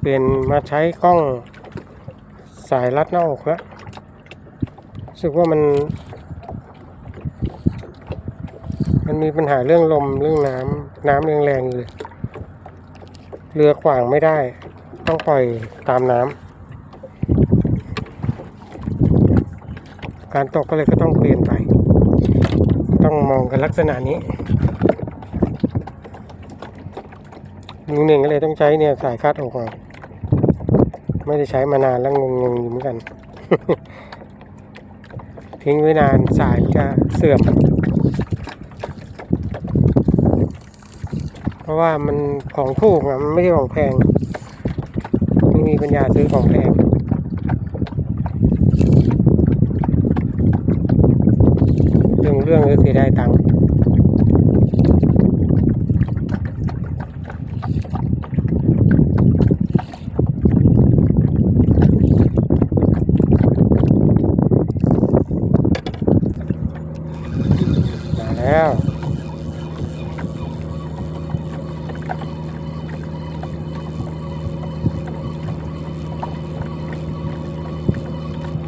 เปลี่ยนมาใช้กล้องสายรัดหน้าอกแล้วรู้สึกว่ามัน มันมีปัญหาเรื่องลมเรื่องน้ำน้ำแรงๆเลยเรือขวางไม่ได้ ต้องปล่อยตามน้ำการตกก็เลยก็ต้องเปลี่ยนไป ต้องมองกันลักษณะนี้ ลุงหนึ่งก็เลยต้องใช้เนี่ยสายคัดอกมาไม่ได้ใช้มานานแล้วงงๆอยู่เหมือนกัน ทิ้งไว้นานสายจะเสื่อม เพราะว่ามันของถูกอะมันไม่ใช่ของแพงไม่มีปัญญาซื้อของแพง เรื่องเรื่องก็เสียได้ตังค์มา แล้ว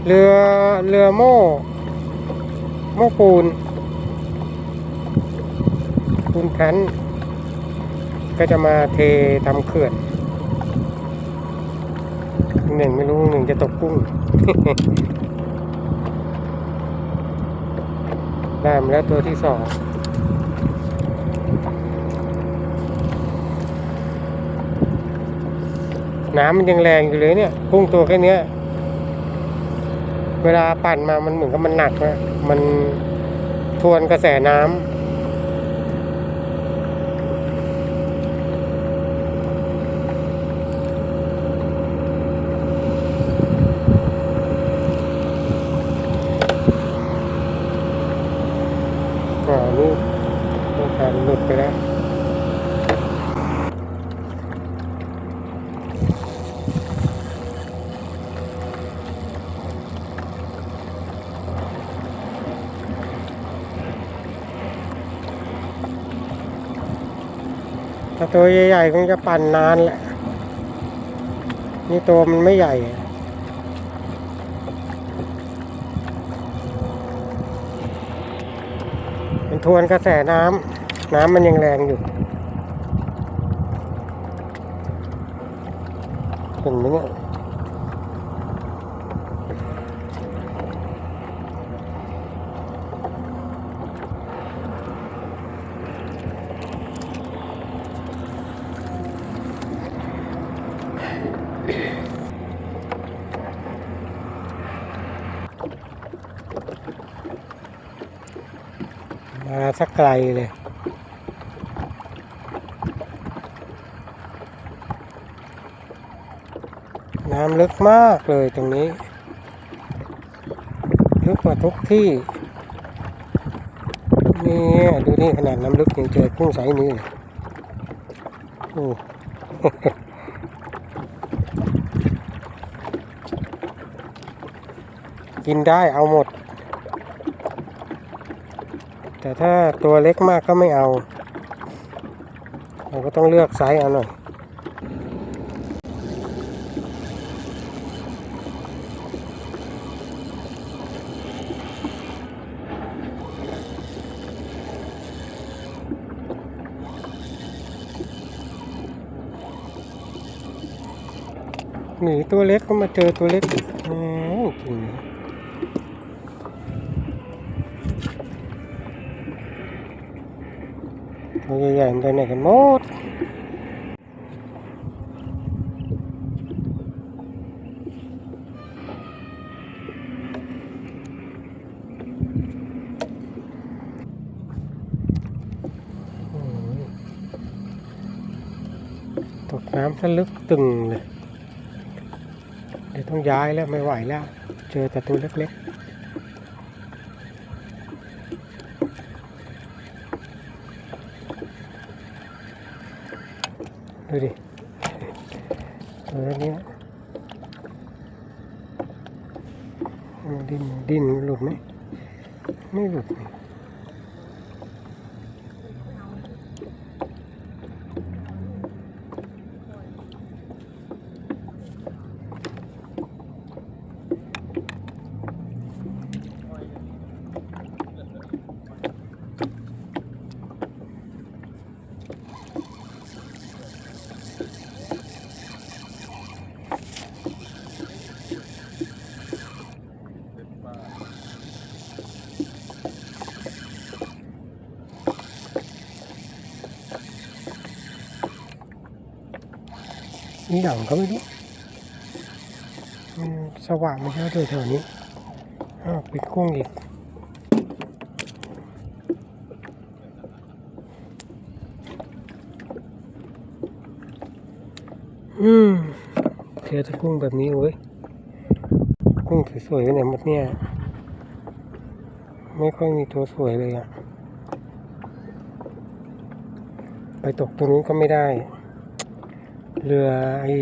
เรือเรือโม่ โม่ปูน ปูนแผ่นก็จะมาเททำเขื่อนหนึ่งไม่รู้หนึ่งจะตกกุ้ง ได้มาแล้วตัวที่สองน้ำมันยังแรงอยู่เลยเนี่ยพุ่งตัวแค่เนี้เวลาปั่นมามันเหมือนกับมันหนักนะมันทวนกระแสน้ำอ่านี่นี่การหลุดไปแล้ว ถ้า ตัวใหญ่ๆคงจะปั่นนานแหละ นี่ตัวมันไม่ใหญ่ มันทวนกระแสน้ำ น้ำมันยังแรงอยู่ เห็นไหมเนี่ย มาสักไกลเลยน้ำลึกมากเลยตรงนี้ ลึกกว่าทุกที่ นี่ ดูนี่ขนาดน้ำลึกยังเจอกุ้งไซส์นี้เลยโอ้กินได้เอาหมด แต่ถ้าตัวเล็กมากก็ไม่เอาเราก็ต้องเลือกไซส์เอาหน่อยหนีตัวเล็กก็มาเจอตัวเล็กอีกอืมจริง ตัวใหญ่ๆมันไปไหนกันหมดตกน้ำซะลึกตึงเลย เดี๋ยวต้องย้ายแล้วไม่ไหวแล้ว เจอแต่ตัวเล็กๆ ดูดิตัวเนี้ยดิ้นดิ้นหลุดไหมไม่หลุดนี่ นี่หนังก็ไม่รู้มันสว่างมันเยอะด้วยแถวนี้อ้าวปิดกุ้งอีกอืมเจอแต่กุ้งแบบนี้เว้ยกุ้งสวยๆไปไหนหมดเนี่ย ไม่ค่อยมีตัวสวยเลยอะไปตกตรงนู้นก็ไม่ได้ เรือไอ้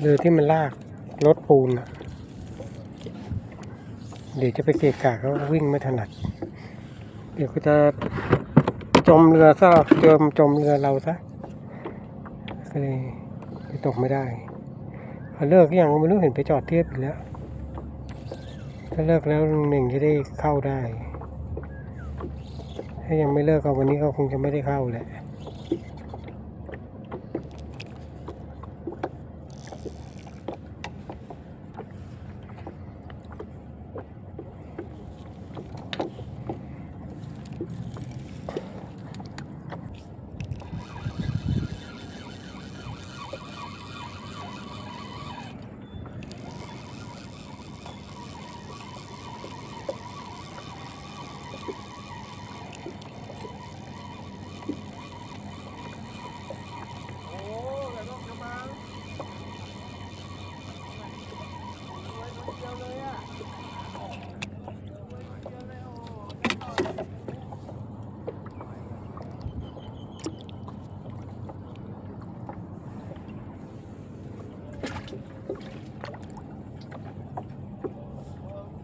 เรือที่มันลากรถปูนอะเดี๋ยวจะไปเกะกะเขาวิ่งไม่ถนัด เดี๋ยวก็จะจมเรือซะเราจมจมเรือเราซะก็เลยตกไม่ได้เขาเลิกยังไม่รู้เห็นไปจอดเทียบอีกแล้ว ถ้าเลิกแล้วหนึ่งจะได้เข้าได้ ถ้ายังไม่เลิกก็วันนี้ก็คงจะไม่ได้เข้าแหละ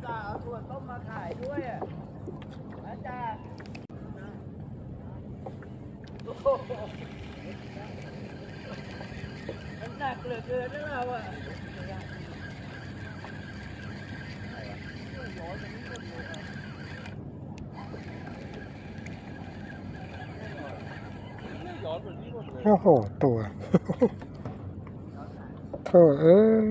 จ่าส่วต้มมาขายด้วยอะนะจ่าโอ้โหมันหนักเหลือเกินนะเราอะโอ้โห ตัว โธ่เอ้ย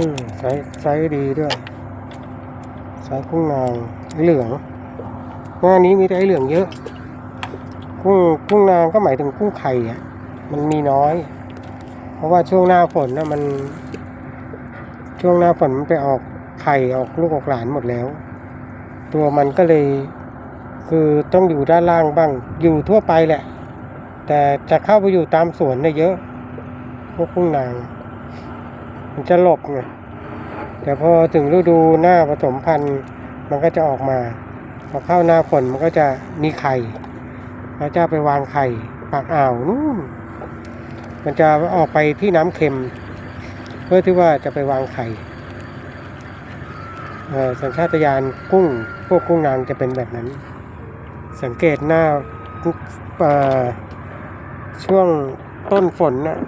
อืมไซส์ไซส์ดีด้วยไซส์กุ้งนางไอเหลืองหน้านี้มีแต่ไอเหลืองเยอะ กุ้งกุ้งนางก็หมายถึงกุ้งไข่อะมันมีน้อย เพราะว่าช่วงหน้าฝนนะมัน ช่วงหน้าฝนมันไปออกไข่ออกลูกออกหลานหมดแล้ว ตัวมันก็เลย คือต้องอยู่ด้านล่างบ้าง อยู่ทั่วไปแหละ แต่จะเข้าไปอยู่ตามสวนเนี่ยเยอะ พวกกุ้งนาง จะหลบไงแต่พอถึงฤดูหน้าผสมพันธุ์มันก็จะออกมา พอเข้าหน้าฝนมันก็จะมีไข่เขาจะไปวางไข่ปากอ่าวนู่นมันจะออกไปที่น้ำเค็ม เพื่อที่ว่าจะไปวางไข่สัญชาตญาณกุ้งพวกกุ้งนางจะเป็นแบบนั้น สังเกตหน้าช่วงต้นฝนนะ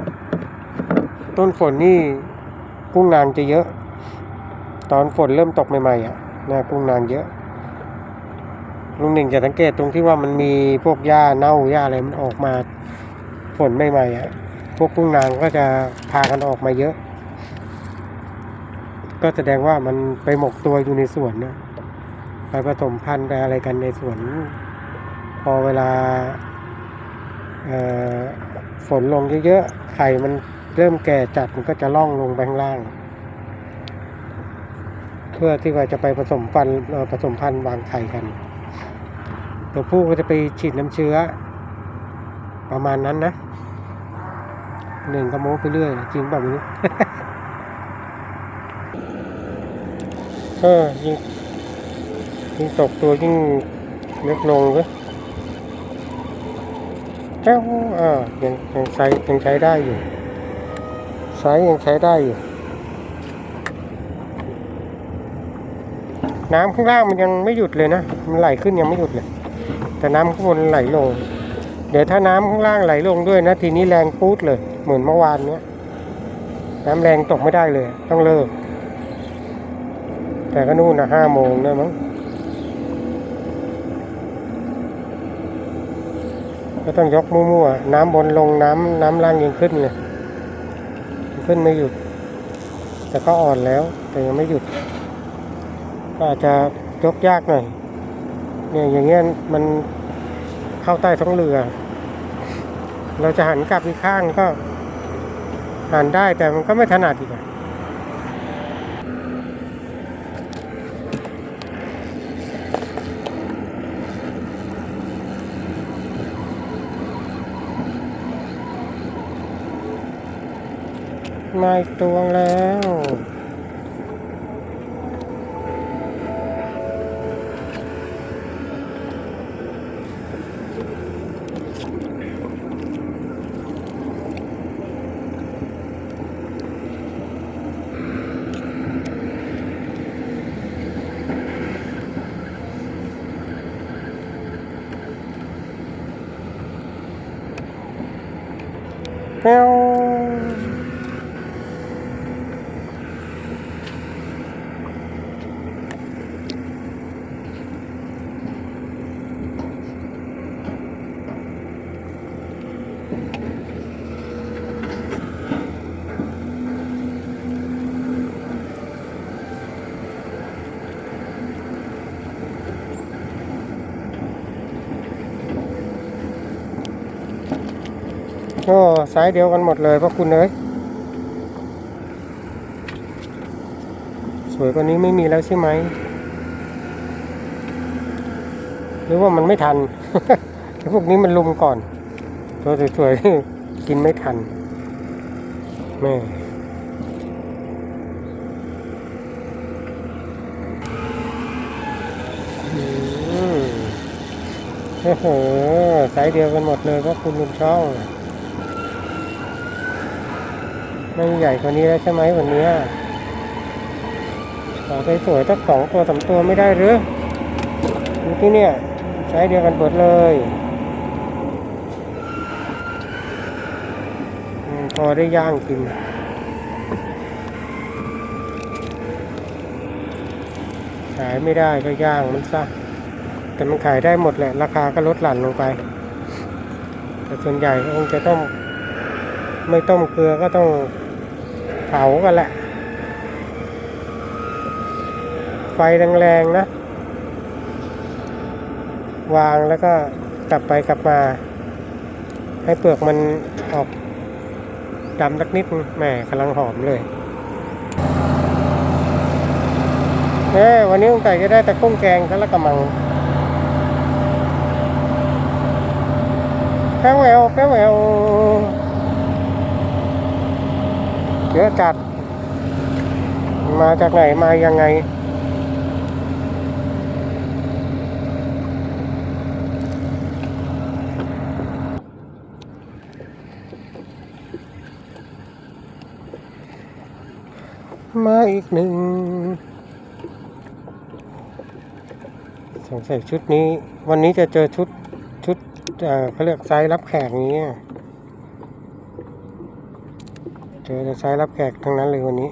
ต้นฝนนี่ กุ้งนางจะเยอะ ตอนฝนเริ่มตกใหม่ๆอะนะกุ้งนางเยอะลุงหนึ่งจะสังเกตตรงที่ว่ามันมีพวกหญ้าเน่าหญ้าอะไรมันออกมาฝนใหม่ๆอะพวกกุ้งนางก็จะพากันออกมาเยอะ ก็แสดงว่ามันไปหมกตัวอยู่ในสวนนะไปผสมพันธุ์ไปอะไรกันในสวน พอเวลาฝนลงเยอะๆไข่มัน เริ่มแก่จัดมันก็จะล่องลงไปข้างล่าง เพื่อที่ว่าจะไปผสมพันธุ์ผสมพันธุ์วางไข่กันตัวผู้ก็จะไปฉีดน้ำเชื้อ ประมาณนั้นนะหนึ่งก็โม้ไปเรื่อยจริงเปล่าไม่รู้เออยิ่งยิ่งตกตัวยิ่งเล็กลงเว้ยเจ้าอ่ายังยังใช้ยังใช้ได้อยู่ ซส์ยังใช้ได้อยู่ น้ำข้างล่างมันยังไม่หยุดเลยนะ มันไหลขึ้นยังไม่หยุดเลย แต่น้ำข้างบนไหลลง เดี๋ยวถ้าน้ำข้างล่างไหลลงด้วยนะ ทีนี้แรงปูดเลย เหมือนเมื่อวานเนี้ย น้ำแรงตกไม่ได้เลย ต้องเลิก แต่ก็นู่นนะห้าโมงนะมั้งก็ต้องยกมั่วๆ น้ำบนลงน้ำน้ำล่างยังขึ้นเลย ขึ้นไม่หยุด แต่ก็อ่อนแล้วแต่ยังไม่หยุด ก็อาจจะยกยากหน่อยเนี่ยอย่างเงี้ยมันเข้าใต้ท้องเรือ เราจะหันกลับอีกข้างก็หันได้แต่มันก็ไม่ถนัดอีกอะ มาอีกตัวแล้วแป้ว โอ้สายเดียวกันหมดเลยพระคุณเอ้ยสวยกว่านี้ไม่มีแล้วใช่ไหม หรือว่ามันไม่ทันไอ้พวกนี้มันลุมก่อน ตัวสวยๆกินไม่ทันแม่อืมโอ้โหสายเดียวกันหมดเลยพวกคุณลุงช่อง ไม่ใหญ่กว่านี้แล้วใช่ไหมวันนี้ขอสวยๆสักสองตัวสามตัวไม่ได้หรือดูที่เนี่ย ใช้เดียวกันหมดเลยพอได้ย่างกินขายไม่ได้ก็ย่างมันซะแต่มันขายได้หมดแหละ ราคาก็ลดหลั่นลงไป แต่ส่วนใหญ่ก็คงจะต้อง ไม่ต้มเกลือก็ต้อง เผากันแหละ ไฟแรงๆนะ วางแล้วก็กลับไปกลับมา ให้เปลือกมันออกดำสักนิดนึงแหมกำลังหอมเลยเอ้วันนี้ลุงไก่จะได้แต่กุ้งแกงกันละกำมังแป้วแหววแป้วแหวว เยอะจัด มาจากไหนมายังไง มาอีกหนึ่งสงสัยชุดนี้ วันนี้จะเจอชุดชุดเอ่อเขาเรียกไซส์รับแขกนี้ เจอแต่ไซส์รับแขกทั้งนั้นเลยวันนี้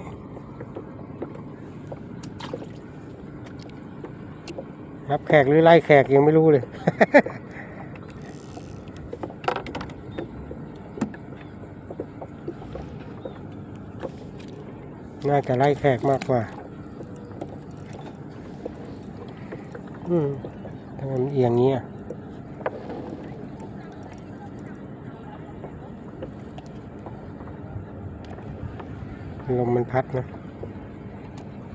รับแขกหรือไล่แขกยังไม่รู้เลยน่าจะไล่แขกมากกว่า อืมทำไมเอียงเงี้อะ ลมมันพัดนะ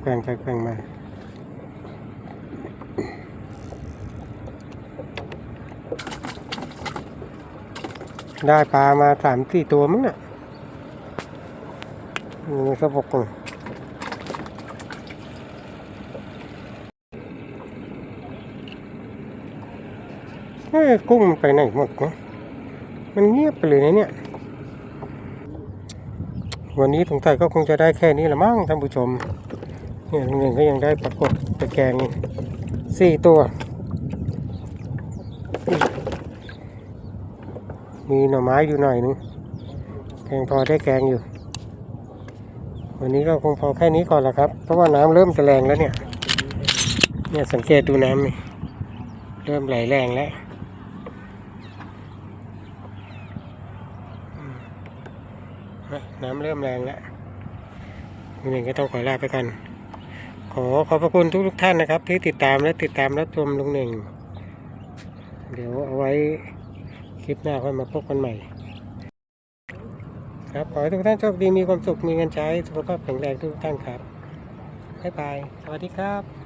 แกว่งไปแกว่งมาได้ปลามาสามสี่ตัวมั้งน่ะมีสะบกเลยเอ้กุ้งมันไปไหนหมดนะมันเงียบไปเลยนะเนี่ย วันนี้สงสัยก็คงจะได้แค่นี้ละมั้งท่านผู้ชมเนี่ยลุงหนึ่งก็ยังได้ปรากฏตะแกรงสี่ตัว มีหน่อไม้อยู่หน่อยนึงแกงพอได้แกงอยู่ วันนี้ก็คงพอแค่นี้ก่อนละครับ เพราะว่าน้ำเริ่มจะแรงแล้วเนี่ย เนี่ยสังเกตดูน้ำนี่เริ่มไหลแรงแล้วอืม น้ำเริ่มแรงแล้วลุงหนึ่งก็ต้องขอลาไปกัน ขอขอบพระคุณทุกทุกๆท่านนะครับ ที่ติดตามและติดตามรับชมลุงหนึ่ง เดี๋ยวเอาไว้คลิปหน้าค่อยมาพบกันใหม่ ครับขอให้ทุกท่านโชคดีมีความสุขมีเงินใช้สุขภาพแข็งแรงทุกท่านครับบ๊ายบาย สวัสดีครับ